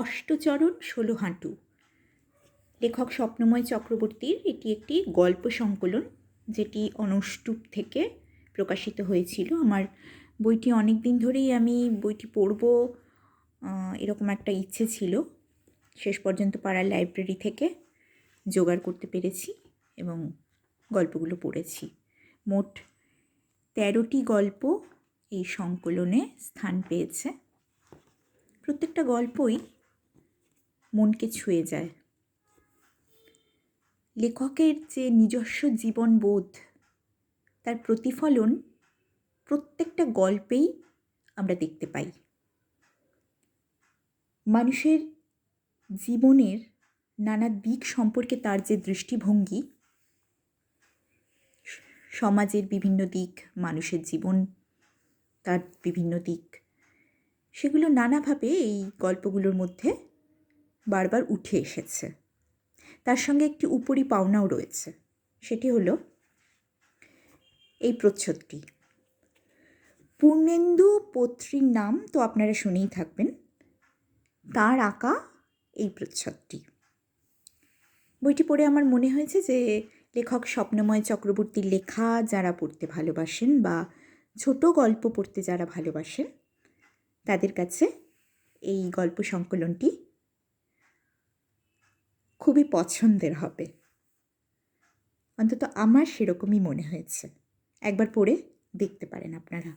অষ্টচরণ ষোলো হাঁটু। লেখক স্বপ্নময় চক্রবর্তীর এটি একটি গল্প সংকলন, যেটি অনুষ্টুপ থেকে প্রকাশিত হয়েছিল। আমার বইটি অনেক দিন ধরেই আমি বইটি পড়ব এরকম একটা ইচ্ছে ছিল। শেষ পর্যন্ত পাড়ার লাইব্রেরি থেকে জোগাড় করতে পেরেছি এবং গল্পগুলো পড়েছি। মোট তেরোটি গল্প এই সংকলনে স্থান পেয়েছে। প্রত্যেকটা গল্পই মনকে ছুঁয়ে যায়। লেখকের যে নিজস্ব জীবনবোধ, তার প্রতিফলন প্রত্যেকটা গল্পেই আমরা দেখতে পাই। মানুষের জীবনের নানা দিক সম্পর্কে তার যে দৃষ্টিভঙ্গি, সমাজের বিভিন্ন দিক, মানুষের জীবন, তার বিভিন্ন দিক, সেগুলো নানাভাবে এই গল্পগুলোর মধ্যে বারবার উঠে এসেছে। তার সঙ্গে একটি উপরি পাওনাও রয়েছে। সেটি হলো এই প্রচ্ছদটি। পূর্ণেন্দু পত্রীর নাম তো আপনারা শুনেই থাকবেন। তার আঁকা এই প্রচ্ছদটি। বইটি পড়ে আমার মনে হয়েছে যে লেখক স্বপ্নময় চক্রবর্তীর লেখা যারা পড়তে ভালোবাসেন বা ছোট গল্প পড়তে যারা ভালোবাসেন, তাদের কাছে এই গল্প সংকলনটি খুবই পছন্দের হবে। অন্তত আমার সেরকমই মনে হয়েছে। একবার পড়ে দেখতে পারেন আপনারা।